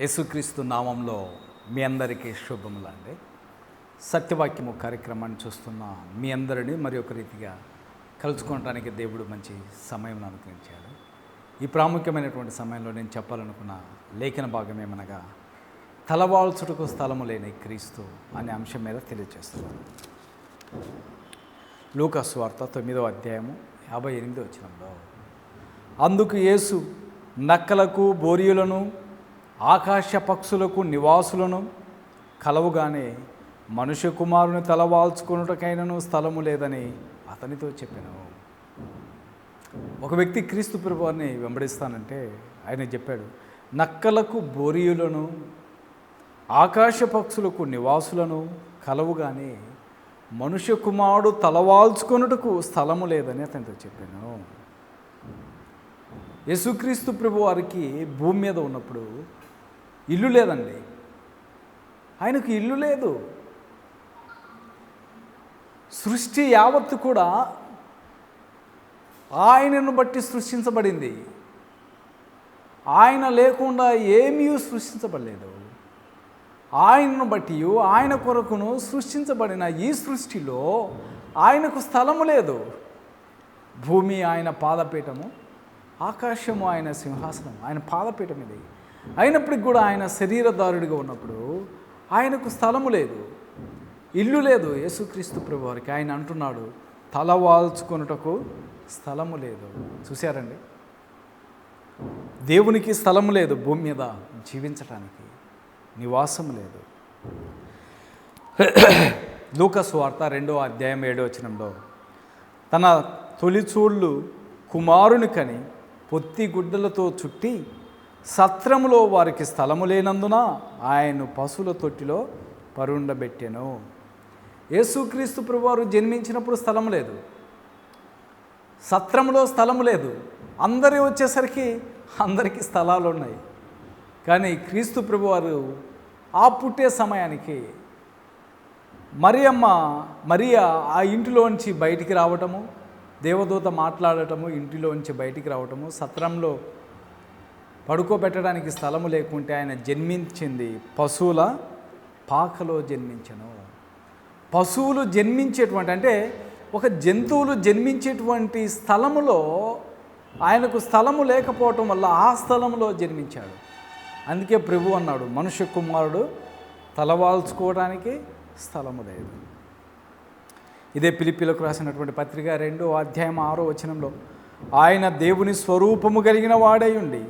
యేసుక్రీస్తు నామంలో మీ అందరికీ శుభములండి. సత్యవాక్యము కార్యక్రమాన్ని చూస్తున్న మీ అందరినీ మరి ఒక రీతిగా కలుసుకోవడానికి దేవుడు మంచి సమయం అనుగ్రహించాడు. ఈ ప్రాముఖ్యమైనటువంటి సమయంలో నేను చెప్పాలనుకున్న లేఖన భాగం ఏమనగా తలవాల్చుటకు స్థలము లేని క్రీస్తు అనే అంశం మీద తెలియజేస్తున్నాను. లూకస్వార్త తొమ్మిదో అధ్యాయము యాభై ఎనిమిదో వచ్చినంలో అందుకు యేసు నక్కలకు బోరియులను ఆకాశ పక్షులకు నివాసులను కలవుగానే మనుష్య కుమారుని తలవాల్చుకున్నటకైనను స్థలము లేదని అతనితో చెప్పాను. ఒక వ్యక్తి క్రీస్తు ప్రభువారిని వెంబడిస్తానంటే ఆయన చెప్పాడు నక్కలకు బోరియులను ఆకాశ పక్షులకు నివాసులను కలవుగానే మనుష్య కుమారుడు తలవాల్చుకొనుటకు స్థలము లేదని అతనితో చెప్పాను. యేసుక్రీస్తు ప్రభు వారికి భూమి మీద ఉన్నప్పుడు ఇల్లు లేదండి. ఆయనకు ఇల్లు లేదు. సృష్టి యావత్తు కూడా ఆయనను బట్టి సృష్టించబడింది. ఆయన లేకుండా ఏమీ సృష్టించబడలేదు. ఆయనను బట్టి ఆయన కొరకును సృష్టించబడిన ఈ సృష్టిలో ఆయనకు స్థలము లేదు. భూమి ఆయన పాదపీఠము ఆకాశము ఆయన సింహాసనం ఆయన పాదపీఠం ఇది. అయినప్పటికి కూడా ఆయన శరీరదారుడిగా ఉన్నప్పుడు ఆయనకు స్థలము లేదు ఇల్లు లేదు యేసుక్రీస్తు ప్రభువారికి ఆయన అంటున్నాడు తల వాల్చుకొనుటకు స్థలము లేదు. చూశారండి? దేవునికి స్థలము లేదు భూమి మీద జీవించటానికి నివాసం లేదు. లూకస్ వార్త రెండో అధ్యాయం ఏడో వచనంలో తన తొలిచూళ్ళు కుమారుని కని పొత్తి గుడ్డలతో చుట్టి సత్రములో వారికి స్థలము లేనందున ఆయన్ను పశువుల తొట్టిలో పరుండబెట్టెను. యేసుక్రీస్తు ప్రభువారు జన్మించినప్పుడు స్థలం లేదు. సత్రంలో స్థలము లేదు. అందరి వచ్చేసరికి అందరికీ స్థలాలు ఉన్నాయి. కానీ క్రీస్తు ప్రభువారు ఆ పుట్టే సమయానికి మరియమ్మ మరియా ఆ ఇంటిలోంచి బయటికి రావటము దేవదూత మాట్లాడటము ఇంటిలోంచి బయటికి రావటము సత్రంలో పడుకోబెట్టడానికి స్థలము లేకుంటే ఆయన జన్మించింది పశువుల పాకలో జన్మించను. పశువులు జన్మించేటువంటి అంటే ఒక జంతువులు జన్మించేటువంటి స్థలములో ఆయనకు స్థలము లేకపోవటం వల్ల ఆ స్థలంలో జన్మించాడు. అందుకే ప్రభు అన్నాడు మనుష్య కుమారుడు తలవాల్చుకోవడానికి స్థలము లేదు. ఇదే పిలిపిలకు రాసినటువంటి పత్రిక రెండో అధ్యాయం ఆరో వచనంలో ఆయన దేవుని స్వరూపము కలిగిన వాడై ఉండి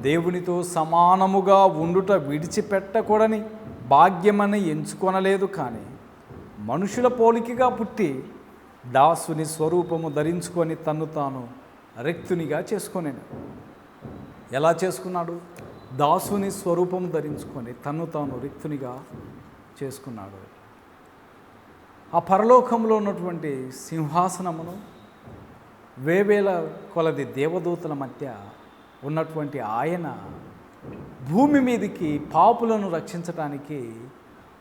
దేవునితో సమానముగా ఉండుట విడిచిపెట్టకూడని భాగ్యమని ఎంచుకొనలేదు కానీ మనుషుల పోలికగా పుట్టి దాసుని స్వరూపము ధరించుకొని తన్ను తాను రిక్తునిగా చేసుకొనేను. ఎలా చేసుకున్నాడు? దాసుని స్వరూపం ధరించుకొని తన్ను తాను రిక్తునిగా చేసుకున్నాడు. ఆ పరలోకంలో ఉన్నటువంటి సింహాసనమును వేవేల కొలది దేవదూతల మధ్య ఉన్నటువంటి ఆయన భూమి మీదకి పాపులను రక్షించటానికి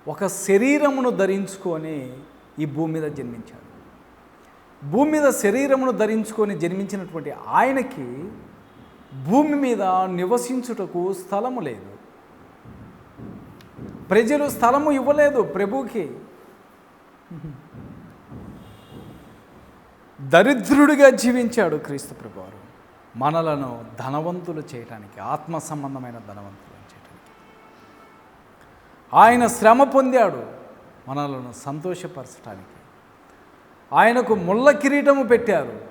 ఒక శరీరమును ధరించుకొని ఈ భూమి మీద జన్మించాడు. భూమి మీద శరీరమును ధరించుకొని జన్మించినటువంటి ఆయనకి భూమి మీద నివసించుటకు స్థలము లేదు. ప్రజలు స్థలము ఇవ్వలేదు ప్రభుకి. దరిద్రుడిగా జీవించాడు క్రీస్తు ప్రభువారు. మనలను ధనవంతులు చేయటానికి ఆత్మ సంబంధమైన ధనవంతులు చేయటానికి. ఆయన శ్రమ పొందాడు మనలను సంతోషపరచటానికి. ఆయనకు ముళ్ళ కిరీటము పెట్టారు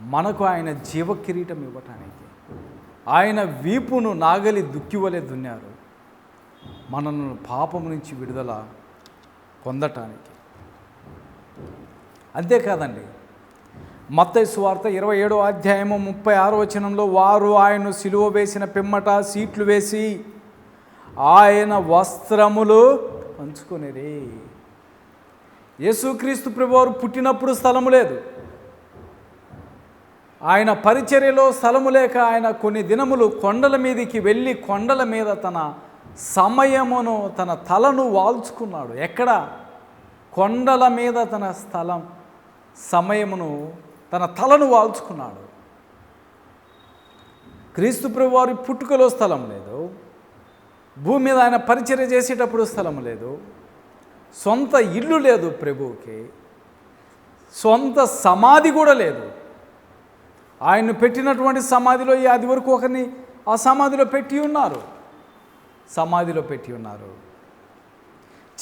మనకు ఆయన జీవ కిరీటం ఇవ్వటానికి. ఆయన వీపును నాగలి దుక్కివలే దున్నారు మనల్ని పాపం నుంచి విడుదల పొందటానికి. అంతేకాదండి మత్తయి సువార్త ఇరవై ఏడో అధ్యాయము ముప్పై ఆరో వచనంలో వారు ఆయన్ను సిలువ వేసిన పిమ్మట సీట్లు వేసి ఆయన వస్త్రములు పంచుకొనిరి. యేసుక్రీస్తు ప్రభువారు పుట్టినప్పుడు స్థలము లేదు. ఆయన పరిచర్యలో స్థలము లేక ఆయన కొన్ని దినములు కొండల మీదకి వెళ్ళి కొండల మీద తన సమయమును తన తలను వాల్చుకున్నాడు. ఎక్కడ? కొండల మీద తన స్థలం సమయమును తన తలను వాల్చుకున్నాడు. క్రీస్తు ప్రభు వారి పుట్టుకలో స్థలం లేదు. భూమి మీద ఆయన పరిచర్య చేసేటప్పుడు స్థలం లేదు. సొంత ఇల్లు లేదు ప్రభువుకి. సొంత సమాధి కూడా లేదు. ఆయన పెట్టినటువంటి సమాధిలో ఈ అది వరకు ఒకరిని ఆ సమాధిలో పెట్టి ఉన్నారు. సమాధిలో పెట్టి ఉన్నారు.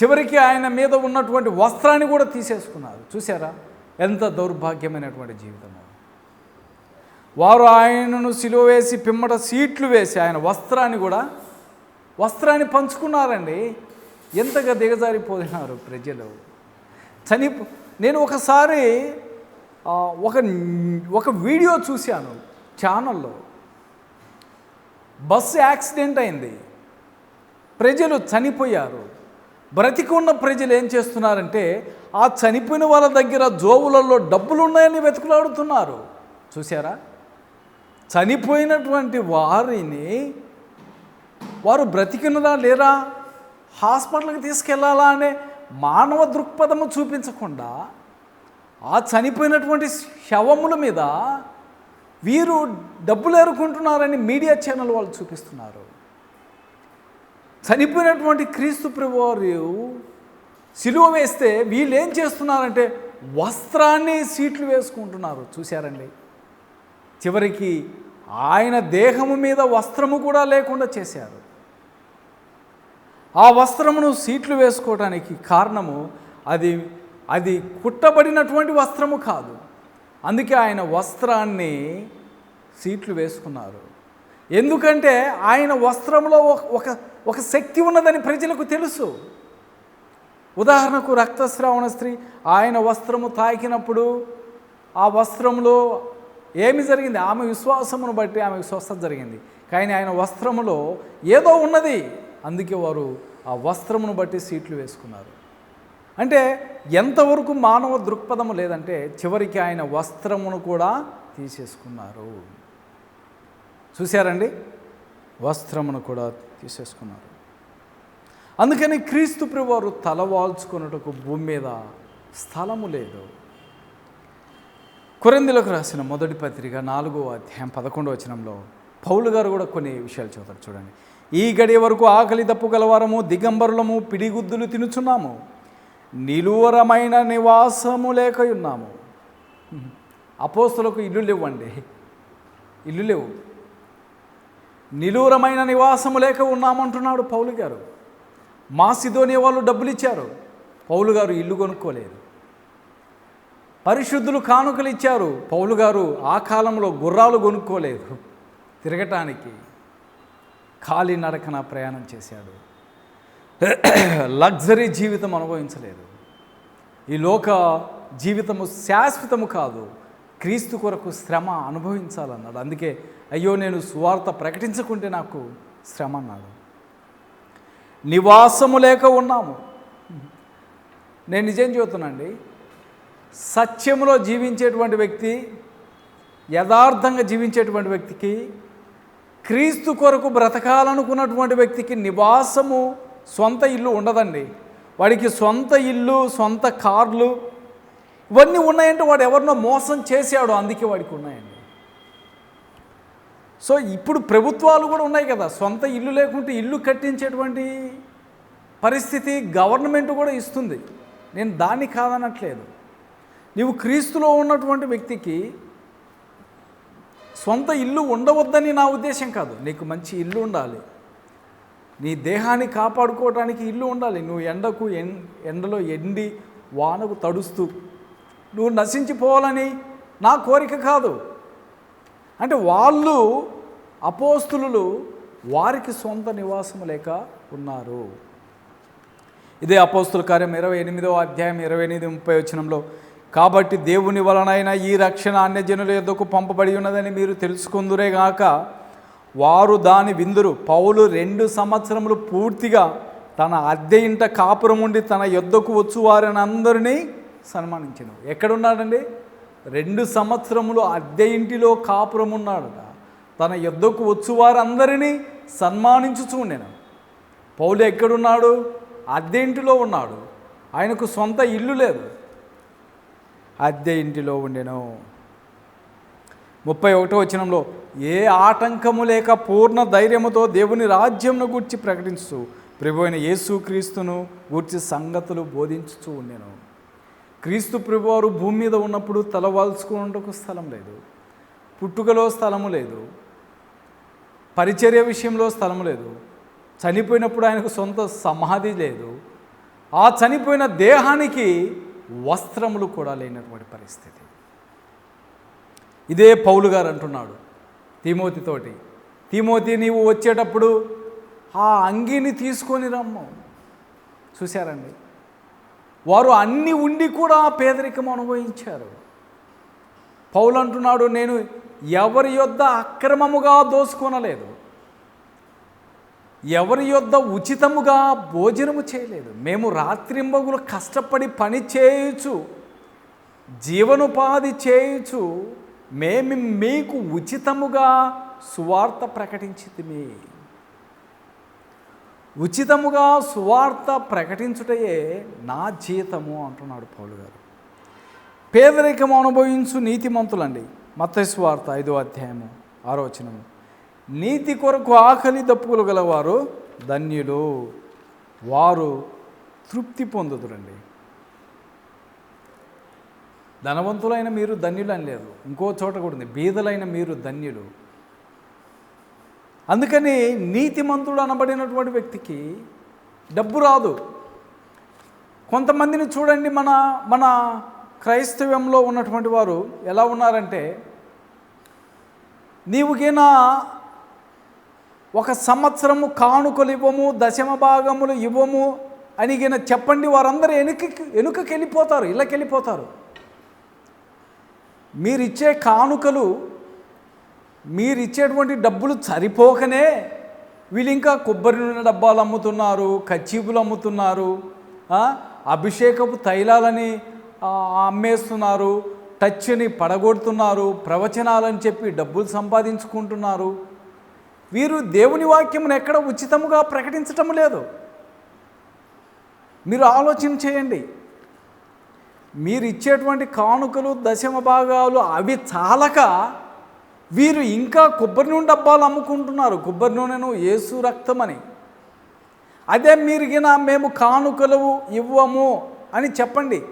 చివరికి ఆయన మీద ఉన్నటువంటి వస్త్రాన్ని కూడా తీసేసుకున్నారు. చూసారా ఎంత దౌర్భాగ్యమైనటువంటి జీవితము వారు ఆయనను సిలువ వేసి పిమ్మట సీట్లు వేసి ఆయన వస్త్రాన్ని కూడా వస్త్రాన్ని పంచుకున్నారండి. ఎంతగా దిగజారిపోయినారు ప్రజలు. చనిపో నేను ఒకసారి ఒక ఒక వీడియో చూశాను ఛానల్లో. బస్సు యాక్సిడెంట్ అయింది. ప్రజలు చనిపోయారు. బ్రతికున్న ప్రజలు ఏం చేస్తున్నారంటే ఆ చనిపోయిన వాళ్ళ దగ్గర జోబులలో డబ్బులు ఉన్నాయని వెతుకులాడుతున్నారు. చూసారా చనిపోయినటువంటి వారిని వారు బ్రతికినరా లేరా? హాస్పిటల్కి తీసుకెళ్ళాలా అనే మానవ దృక్పథము చూపించకుండా ఆ చనిపోయినటువంటి శవముల మీద వీరు డబ్బులు ఎరుకుంటున్నారని మీడియా ఛానల్ వాళ్ళు చూపిస్తున్నారు. చనిపోయినటువంటి క్రీస్తు ప్రభువారు సిలువ వేస్తే వీళ్ళు ఏం చేస్తున్నారంటే వస్త్రాన్ని సీట్లు వేసుకుంటున్నారు. చూశారండి? చివరికి ఆయన దేహము మీద వస్త్రము కూడా లేకుండా చేశారు. ఆ వస్త్రమును సీట్లు వేసుకోవడానికి కారణము అది అది కుట్టబడినటువంటి వస్త్రము కాదు. అందుకే ఆయన వస్త్రాన్ని సీట్లు వేసుకున్నారు. ఎందుకంటే ఆయన వస్త్రంలో ఒక ఒక శక్తి ఉన్నదని ప్రజలకు తెలుసు. ఉదాహరణకు రక్తస్రావణ స్త్రీ ఆయన వస్త్రము తాకినప్పుడు ఆ వస్త్రంలో ఏమి జరిగింది? ఆమె విశ్వాసమును బట్టి ఆమెకు స్వస్థత జరిగింది. కానీ ఆయన వస్త్రములో ఏదో ఉన్నది. అందుకే వారు ఆ వస్త్రమును బట్టి సీట్లు వేసుకున్నారు. అంటే ఎంతవరకు మానవ దృక్పథము లేదంటే చివరికి ఆయన వస్త్రమును కూడా తీసేసుకున్నారు. చూశారండి? వస్త్రమును కూడా తీసేసుకున్నారు. అందుకని క్రీస్తు ప్రభువారు తలవాల్చుకున్నటకు భూమి మీద స్థలము లేదు. కొరిందులకు రాసిన మొదటి పత్రిక నాలుగో అధ్యాయం పదకొండవ వచనంలో పౌలు గారు కూడా కొన్ని విషయాలు చదువుతారు చూడండి. ఈ గడియ వరకు ఆకలి తప్పు గలవారము దిగంబరులము పిడిగుద్దులు తినుచున్నాము. నిలువరమైన నివాసము లేక ఉన్నాము అపోస్తులకు ఇల్లు లేవండి. ఇల్లు లేవు. నిలువరమైన నివాసము లేక ఉన్నామంటున్నాడు పౌలు గారు. మా వాళ్ళు డబ్బులు ఇచ్చారు పౌలు గారు ఇల్లు కొనుక్కోలేదు. పరిశుద్ధులు కానుకలు ఇచ్చారు పౌలు గారు ఆ కాలంలో గుర్రాలు కొనుక్కోలేదు. తిరగటానికి ఖాళీ నడకన ప్రయాణం చేశాడు. లగ్జరీ జీవితం అనుభవించలేదు. ఈ లోక జీవితము శాశ్వతము కాదు. క్రీస్తు కొరకు శ్రమ అనుభవించాలన్నాడు. అందుకే అయ్యో నేను సువార్త ప్రకటించకుంటే నాకు శ్రమ అన్నాడు. నివాసము లేక ఉన్నాము. నేను నిజం చెబుతున్నానండి. సత్యంలో జీవించేటువంటి వ్యక్తి యథార్థంగా జీవించేటువంటి వ్యక్తికి క్రీస్తు కొరకు బ్రతకాలనుకున్నటువంటి వ్యక్తికి నివాసము సొంత ఇల్లు ఉండదండి. వాడికి సొంత ఇల్లు సొంత కార్లు ఇవన్నీ ఉన్నాయంటే వాడు ఎవరినో మోసం చేశాడు అందుకే వాడికి ఉన్నాయండి. సో ఇప్పుడు ప్రభుత్వాలు కూడా ఉన్నాయి కదా సొంత ఇల్లు లేకుంటే ఇల్లు కట్టించేటువంటి పరిస్థితి గవర్నమెంట్ కూడా ఇస్తుంది. నేను దాన్ని కాదనట్లేదు. నీవు క్రీస్తులో ఉన్నటువంటి వ్యక్తికి సొంత ఇల్లు ఉండవద్దని నా ఉద్దేశం కాదు. నీకు మంచి ఇల్లు ఉండాలి. నీ దేహాన్ని కాపాడుకోవడానికి ఇల్లు ఉండాలి. నువ్వు ఎండకు ఎండలో ఎండి వానకు తడుస్తూ నువ్వు నశించిపోవాలని నా కోరిక కాదు. అంటే వాళ్ళు అపోస్తులు వారికి సొంత నివాసం లేక ఉన్నారు. ఇదే అపోస్తుల కార్యం ఇరవై ఎనిమిదో అధ్యాయం ఇరవై ఎనిమిది ముప్పై వచ్చినంలో కాబట్టి దేవుని వలనైనా ఈ రక్షణ అన్యజనుల ఎద్దకు పంపబడి ఉన్నదని మీరు తెలుసుకుందురే గాక వారు దాని విందురు. పౌలు రెండు సంవత్సరములు పూర్తిగా తన అద్దె ఇంట కాపురం ఉండి తన యొద్దకు వచ్చి వారిని అందరినీ సన్మానించను. ఎక్కడున్నాడండి? రెండు సంవత్సరములు అద్దె ఇంటిలో కాపురం ఉన్నాడట. తన యుద్ధకు వచ్చు వారందరినీ సన్మానించుచూ నేను పౌలు ఎక్కడున్నాడు? అద్దె ఇంటిలో ఉన్నాడు. ఆయనకు సొంత ఇల్లు లేదు. అద్దె ఇంటిలో ఉండెను. ముప్పై ఒకటో వచనంలో ఏ ఆటంకము లేక పూర్ణ ధైర్యముతో దేవుని రాజ్యంను గూర్చి ప్రకటిస్తూ ప్రభు అయిన యేసుక్రీస్తును గూర్చి సంగతులు బోధించుచూ ఉండెను. క్రీస్తు ప్రభువారు భూమి మీద ఉన్నప్పుడు తలవాల్చుకున్నకు స్థలం లేదు. పుట్టుకలో స్థలము లేదు. పరిచర్య విషయంలో స్థలం లేదు. చనిపోయినప్పుడు ఆయనకు సొంత సమాధి లేదు. ఆ చనిపోయిన దేహానికి వస్త్రములు కూడా లేనటువంటి పరిస్థితి. ఇదే పౌలు గారు అంటున్నాడు తిమోతితోటి తిమోతి నీవు వచ్చేటప్పుడు ఆ అంగీని తీసుకొని రమ్ము. చూశారండి? వారు అన్ని ఉండి కూడా పేదరికం అనుభవించారు. పౌలు అంటున్నాడు నేను ఎవరి యొద్ద అక్రమముగా దోసుకొనలేదు ఎవరి యొద్ద ఉచితముగా భోజనము చేయలేదు. మేము రాత్రింబగులు కష్టపడి పని చేయుచు జీవనోపాధి చేయుచు మేము మీకు ఉచితముగా సువార్త ప్రకటించితిమి. ఉచితముగా సువార్త ప్రకటించుటయే నా జీతము అంటున్నాడు పౌలు గారు. పేదరికం అనుభవించు నీతిమంతులండి. మత్తస్వార్త ఐదో అధ్యాయము ఆరోచనము నీతి కొరకు ఆకలి దప్పులు గలవారు ధన్యులు. వారు తృప్తి పొందుదురండి. ధనవంతులైన మీరు ధన్యులు అని లేదు ఇంకో చోట కూడా ఉంది. బీదలైన మీరు ధన్యులు. అందుకని నీతిమంతుడు అనబడినటువంటి వ్యక్తికి డబ్బు రాదు. కొంతమందిని చూడండి మన మన క్రైస్తవ్యంలో ఉన్నటువంటి వారు ఎలా ఉన్నారంటే నీవుగిన ఒక సంవత్సరము కానుకలు ఇవ్వము దశమ భాగములు ఇవ్వము అని గిన చెప్పండి వారందరూ వెనుక వెనుకకి వెళ్ళిపోతారు ఇళ్ళకి వెళ్ళిపోతారు మీరిచ్చే కానుకలు మీరు ఇచ్చేటువంటి డబ్బులు సరిపోకనే వీళ్ళు ఇంకా కొబ్బరి నూనె డబ్బాలు అమ్ముతున్నారు కచ్చీపులు అమ్ముతున్నారు అభిషేకపు తైలాలని అమ్మేస్తున్నారు టచ్ని పడగొడుతున్నారు ప్రవచనాలని చెప్పి డబ్బులు సంపాదించుకుంటున్నారు. వీరు దేవుని వాక్యమును ఎక్కడ ఉచితముగా ప్రకటించటం లేదు. మీరు ఆలోచన చేయండి. మీరు ఇచ్చేటువంటి కానుకలు దశమ భాగాలు అవి చాలక వీరు ఇంకా కొబ్బరి నూనె డబ్బాలు అమ్ముకుంటున్నారు. కొబ్బరి నూనెను ఏసు రక్తమని. అదే మీరుగిన మేము కానుకలు ఇవ్వము అని చెప్పండి.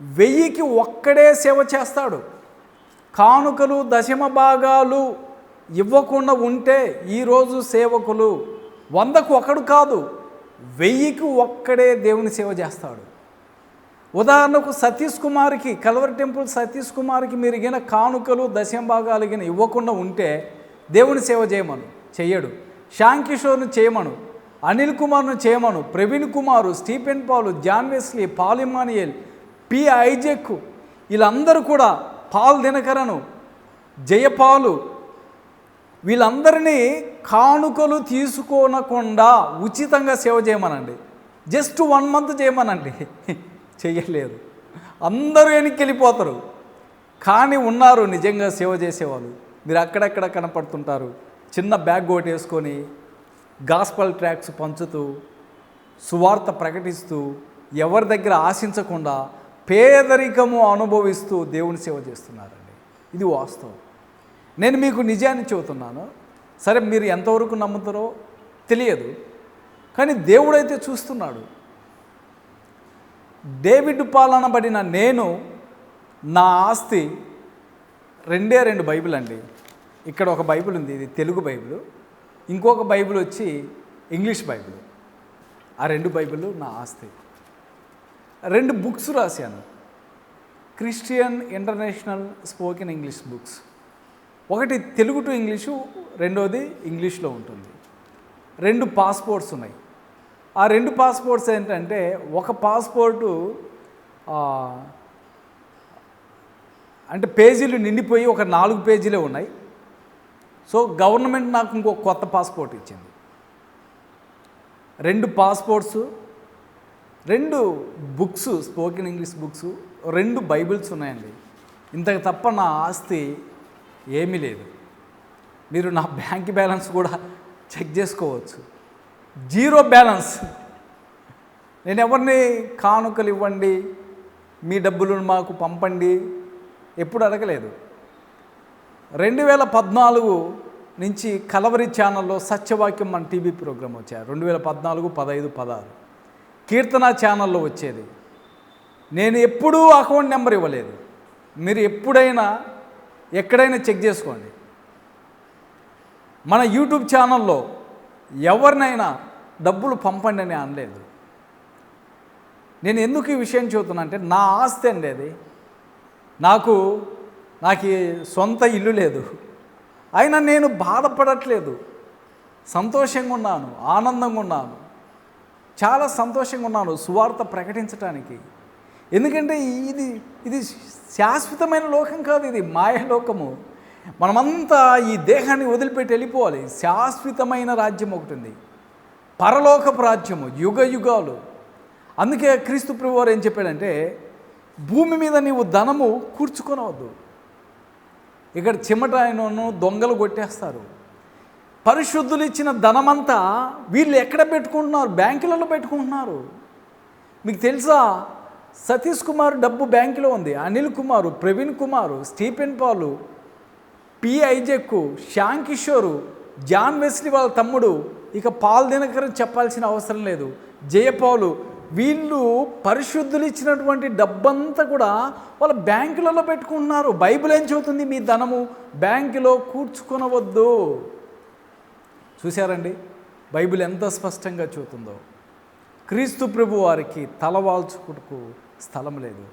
వెయ్యికి ఒక్కడే సేవ చేస్తాడు. కానుకలు దశమ భాగాలు ఇవ్వకుండా ఉంటే ఈరోజు సేవకులు వందకు ఒకడు కాదు వెయ్యికి ఒక్కడే దేవుని సేవ చేస్తాడు. ఉదాహరణకు సతీష్ కుమార్కి కలవర్ టెంపుల్ సతీష్ కుమార్కి మీరు గిన కానుకలు దశంభాగాలు గిన ఇవ్వకుండా ఉంటే దేవుని సేవ చేయమను చెయ్యడు. శ్యామ్ కిషోర్ను చేయమను అనిల్ కుమార్ను చేయమను Praveen Kumar Stephen Paul John Wesley Paul Emmanuel P Isaac వీళ్ళందరూ కూడా పాల్ దినకరను జయపాలు వీళ్ళందరినీ కానుకలు తీసుకోనకుండా ఉచితంగా సేవ చేయమనండి. జస్ట్ వన్ మంత్ చేయమనండి. చేయలేదు. అందరూ వెనక్కి వెళ్ళిపోతారు కానీ ఉన్నారు నిజంగా సేవ చేసేవాళ్ళు. మీరు అక్కడక్కడ కనపడుతుంటారు. చిన్న బ్యాగ్ ఒకటి వేసుకొని గాస్పల్ ట్రాక్స్ పంచుతూ సువార్త ప్రకటిస్తూ ఎవరి దగ్గర ఆశించకుండా పేదరికము అనుభవిస్తూ దేవుని సేవ చేస్తున్నారండి. ఇది వాస్తవం. నేను మీకు నిజాన్ని చెబుతున్నాను. సరే మీరు ఎంతవరకు నమ్ముతారో తెలియదు. కానీ దేవుడైతే చూస్తున్నాడు. డేవిడ్ పాలనబడిన నేను నా ఆస్తి రెండే రెండు బైబిల్ అండి. ఇక్కడ ఒక బైబిల్ ఉంది ఇది తెలుగు బైబిల్. ఇంకొక బైబిల్ వచ్చి ఇంగ్లీష్ బైబిల్. ఆ రెండు బైబిల్ నా ఆస్తి. రెండు బుక్స్ రాశాను. Christian international spoken English books. ఒకటి తెలుగు టు ఇంగ్లీషు రెండోది ఇంగ్లీష్లో ఉంటుంది. రెండు పాస్పోర్ట్స్ ఉన్నాయి. ఆ రెండు పాస్పోర్ట్స్ ఏంటంటే ఒక పాస్పోర్టు అంటే పేజీలు నిండిపోయి ఒక నాలుగు పేజీలే ఉన్నాయి. సో గవర్నమెంట్ నాకు ఇంకో కొత్త పాస్పోర్ట్ ఇచ్చింది. రెండు పాస్పోర్ట్స్ రెండు బుక్స్ స్పోకెన్ ఇంగ్లీష్ బుక్స్ రెండు బైబిల్స్ ఉన్నాయండి. ఇంతకు తప్ప నా ఆస్తి ఏమీ లేదు. మీరు నా బ్యాంక్ బ్యాలెన్స్ కూడా చెక్ చేసుకోవచ్చు. Zero balance. నేను ఎవరిని కానుకలు ఇవ్వండి మీ డబ్బులను మాకు పంపండి ఎప్పుడు అడగలేదు. రెండు వేల పద్నాలుగు నుంచి కలవరి ఛానల్లో సత్యవాక్యం మన టీవీ ప్రోగ్రాం వచ్చారు రెండు వేల పద్నాలుగు పదహైదు పదహారు. కీర్తన ఛానల్లో వచ్చేది. నేను ఎప్పుడూ అకౌంట్ నెంబర్ ఇవ్వలేదు. మీరు ఎప్పుడైనా ఎక్కడైనా చెక్ చేసుకోండి. మన యూట్యూబ్ ఛానల్లో ఎవరినైనా డబ్బులు పంపండి అని అనలేదు. నేను ఎందుకు ఈ విషయం చెబుతున్నా అంటే నా ఆస్తి అండి అది. నాకు నాకు సొంత ఇల్లు లేదు. అయినా నేను బాధపడట్లేదు. సంతోషంగా ఉన్నాను ఆనందంగా ఉన్నాను. చాలా సంతోషంగా ఉన్నాను సువార్త ప్రకటించడానికి ఎందుకంటే ఇది ఇది శాశ్వతమైన లోకం కాదు ఇది మాయలోకము మనమంతా ఈ దేహాన్ని వదిలిపెట్టి వెళ్ళిపోవాలి. శాశ్వతమైన రాజ్యం ఒకటి ఉంది. పరలోకపు రాజ్యము యుగ యుగాలు. అందుకే క్రీస్తు ప్రభువారు ఏం చెప్పాడంటే భూమి మీద నీవు ధనము కూర్చుకొనవద్దు. ఇక్కడ చిమ్మటాయనను దొంగలు కొట్టేస్తారు. పరిశుద్ధులు ఇచ్చిన ధనమంతా వీళ్ళు ఎక్కడ పెట్టుకుంటున్నారు? బ్యాంకులలో పెట్టుకుంటున్నారు. మీకు తెలుసా? సతీష్ కుమార్ డబ్బు బ్యాంకులో ఉంది. Anil Kumar Praveen Kumar Stephen Paul P Isaac Shyam Kishore John Wesley వాళ్ళ తమ్ముడు ఇక పాల్ దినకర్ చెప్పాల్సిన అవసరం లేదు. జయపాలు వీళ్ళు పరిశుద్ధులు ఇచ్చినటువంటి డబ్బంతా కూడా వాళ్ళ బ్యాంకులలో పెట్టుకుంటున్నారు. బైబిల్ ఏం చెబుతుంది మీ ధనము? బ్యాంకులో కూర్చుకొనవద్దు. చూశారండి? బైబిల్ ఎంత స్పష్టంగా చూతుందో క్రీస్తు ప్రభు వారికి తలవాల్చుకుటకు స్థలం లేదు.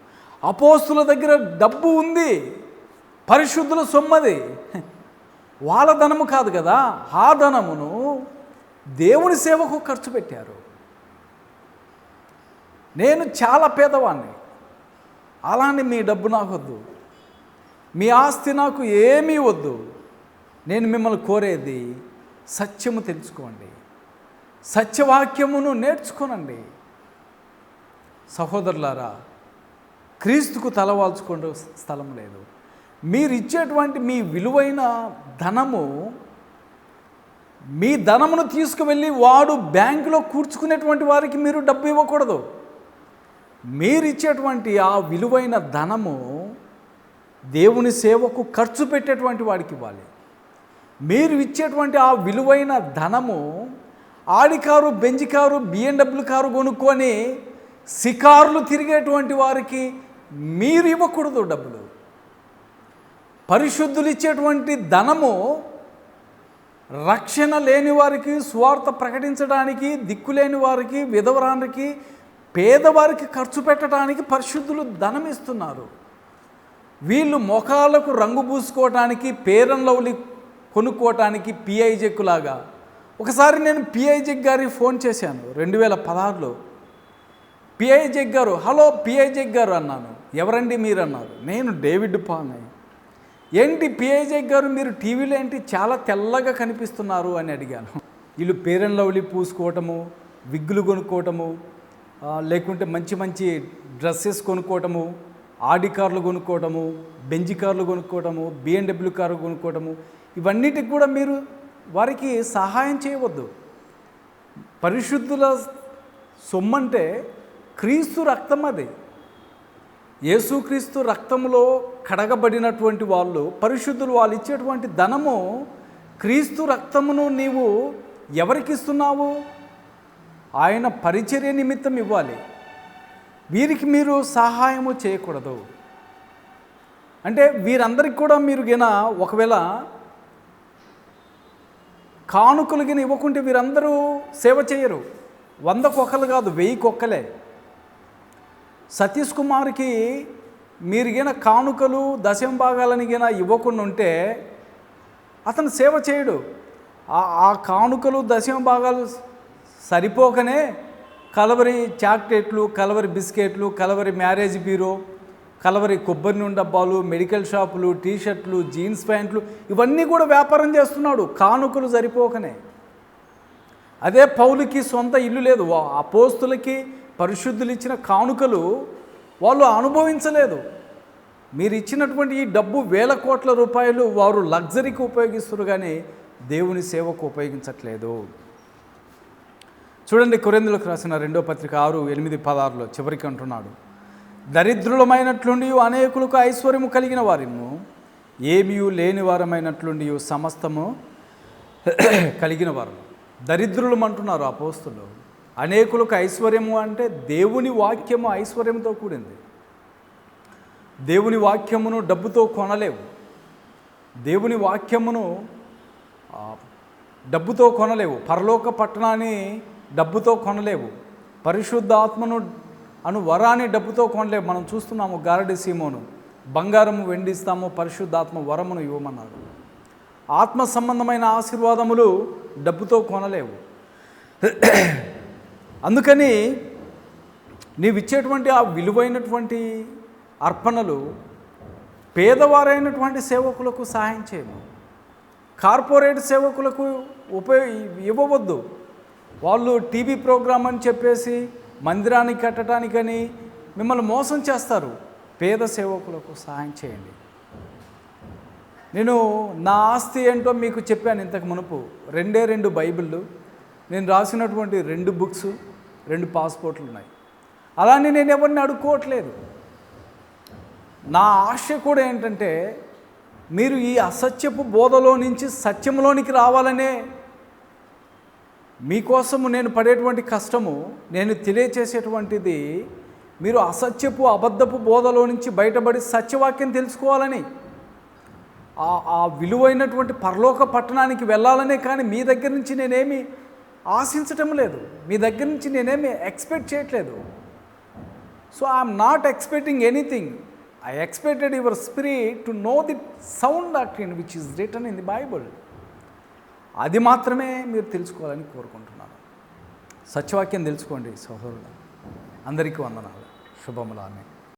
అపోస్తుల దగ్గర డబ్బు ఉంది. పరిశుద్ధుల సొమ్మది. వాళ్ళ ధనము కాదు కదా. ఆ ధనమును దేవుని సేవకు ఖర్చు పెట్టారు. నేను చాలా పేదవాణ్ణి. అలానే మీ డబ్బు నాకు వద్దు మీ ఆస్తి నాకు ఏమీ వద్దు. నేను మిమ్మల్ని కోరేది సత్యము తెలుసుకోండి. సత్యవాక్యమును నేర్చుకోనండి. సహోదరులారా క్రీస్తుకు తలవాల్చుకునే స్థలం లేదు. మీరు ఇచ్చేటువంటి మీ విలువైన ధనము మీ ధనమును తీసుకువెళ్ళి వాడు బ్యాంకులో కూర్చుకునేటువంటి వారికి మీరు డబ్బు ఇవ్వకూడదు. మీరు ఇచ్చేటువంటి ఆ విలువైన ధనము దేవుని సేవకు ఖర్చు పెట్టేటువంటి వాడికి ఇవ్వాలి. మీరు ఇచ్చేటువంటి ఆ విలువైన ధనము Audi car Benz car BMW car కొనుక్కొని సికారులు తిరిగేటువంటి వారికి మీరు ఇవ్వకూడదు డబ్బులు. పరిశుద్ధులు ఇచ్చేటువంటి ధనము రక్షణ లేని వారికి స్వార్థ ప్రకటించడానికి దిక్కులేని వారికి విధవరానికి పేదవారికి ఖర్చు పెట్టడానికి పరిశుద్ధులు ధనం ఇస్తున్నారు వీళ్ళు ముఖాలకు రంగు పూసుకోవటానికి పేరంలవులి కొనుక్కోవటానికి పిఐజెక్ లాగా. ఒకసారి నేను పిఐజెక్ గారికి ఫోన్ చేశాను రెండు వేల పదహారులో పిఐజెక్ గారు హలో పిఐజెక్ గారు అన్నాను. ఎవరండి మీరు అన్నారు నేను డేవిడ్ పాల్ని ఏంటి పిఐజే గారు మీరు టీవీలో ఏంటి చాలా తెల్లగా కనిపిస్తున్నారు అని అడిగాను. వీళ్ళు పేరెంట్ లవ్లీ పూసుకోవటము విగ్గులు కొనుక్కోవటము లేకుంటే మంచి మంచి డ్రెస్సెస్ కొనుక్కోవటము ఆడి కార్లు కొనుక్కోవటము బెంజి కార్లు కొనుక్కోవటము బిఎండబ్ల్యూ కార్లు కొనుక్కోవటము ఇవన్నిటికి కూడా మీరు వారికి సహాయం చేయవద్దు. పరిశుద్ధుల సొమ్మంటే క్రీస్తు రక్తం అది. యేసుక్రీస్తు రక్తంలో కడగబడినటువంటి వాళ్ళు పరిశుద్ధులు వాళ్ళు ఇచ్చేటువంటి ధనము క్రీస్తు రక్తమును నీవు ఎవరికి ఇస్తున్నావు ఆయన పరిచర్య నిమిత్తం ఇవ్వాలి. వీరికి మీరు సహాయము చేయకూడదు. అంటే వీరందరికి కూడా మీరు గిన ఒకవేళ కానుకలు గిన ఇవ్వకుంటే వీరందరూ సేవ చేయరు. వంద కాదు వెయ్యి కుక్కలే సతీష్ కుమార్కి మీరు గిన కానుకలు దశంభాగాలని గిన ఇవ్వకుండా ఉంటే అతను సేవ చేయడు. ఆ- కానుకలు దశంభాగాలు సరిపోకనే కలవరి చాక్లెట్లు కలవరి బిస్కెట్లు కలవరి మ్యారేజ్ బ్యూరో కలవరి కొబ్బరి నూనె డబ్బాలు మెడికల్ షాపులు టీ షర్ట్లు జీన్స్ ప్యాంట్లు ఇవన్నీ కూడా వ్యాపారం చేస్తున్నాడు. కానుకలు సరిపోకనే. అదే పౌలుకి సొంత ఇల్లు లేదు. వా- అపోస్తులకి పరిశుద్ధులు ఇచ్చిన కానుకలు వాళ్ళు అనుభవించలేదు. మీరు ఇచ్చినటువంటి ఈ డబ్బు వేల కోట్ల రూపాయలు వారు లగ్జరీకి ఉపయోగిస్తున్నారు కానీ దేవుని సేవకు ఉపయోగించట్లేదు. చూడండి కొరిందులకు రాసిన రెండో పత్రిక ఆరు ఎనిమిది పదారులో చివరికి అంటున్నాడు. దరిద్రులమైనట్లుండి అనేకులకు ఐశ్వర్యము కలిగిన వారిను ఏమీ లేని వారమైనట్లుండి సమస్తము కలిగిన వారు. దరిద్రులు అంటున్నారు అపోస్తులు. అనేకులకు ఐశ్వర్యము అంటే దేవుని వాక్యము ఐశ్వర్యంతో కూడింది. దేవుని వాక్యమును డబ్బుతో కొనలేవు. దేవుని వాక్యమును డబ్బుతో కొనలేవు. పరలోక పట్టణాన్ని డబ్బుతో కొనలేవు. పరిశుద్ధాత్మను అను వరాన్ని డబ్బుతో కొనలేవు. మనం చూస్తున్నాము గారడి సీమోను. బంగారము వెండిస్తాము పరిశుద్ధాత్మ వరమును ఇవ్వమన్నాడు ఆత్మ సంబంధమైన ఆశీర్వాదములు డబ్బుతో కొనలేవు. అందుకని నీవిచ్చేటువంటి ఆ విలువైనటువంటి అర్పణలు పేదవారైనటువంటి సేవకులకు సహాయం చేయము కార్పొరేట్ సేవకులకు ఉపయోగ ఇవ్వవద్దు. వాళ్ళు టీవీ ప్రోగ్రామ్ అని చెప్పేసి మందిరానికి కట్టడానికని మిమ్మల్ని మోసం చేస్తారు. పేద సేవకులకు సహాయం చేయండి. నేను నా ఆస్తి ఏంటో మీకు చెప్పాను ఇంతకు మునుపు. రెండే రెండు బైబిళ్ళు. నేను రాసినటువంటి రెండు బుక్స్. రెండు పాస్పోర్ట్లు ఉన్నాయి అలానే నేను ఎవరిని అడుక్కోవట్లేదు. నా ఆశ కూడా ఏంటంటే మీరు ఈ అసత్యపు బోధలో నుంచి సత్యంలోనికి రావాలనే మీకోసము నేను పడేటువంటి కష్టము నేను తెలియచేసేటువంటిది మీరు అసత్యపు అబద్ధపు బోధలో నుంచి బయటపడి సత్యవాక్యం తెలుసుకోవాలని ఆ ఆ విలువైనటువంటి పరలోక పట్టణానికి వెళ్ళాలనే కానీ మీ దగ్గర నుంచి నేనేమి ఆశించటం లేదు. మీ దగ్గర నుంచి నేనేమి ఎక్స్పెక్ట్ చేయట్లేదు. So I'm not expecting anything. I expected your spirit to know the sound doctrine which is written in the Bible. అది మాత్రమే మీరు తెలుసుకోవాలని కోరుకుంటున్నాను. సత్యవాక్యం తెలుసుకోండి సహోదరుడు అందరికీ వందనాలు. శుభములు. ఆమె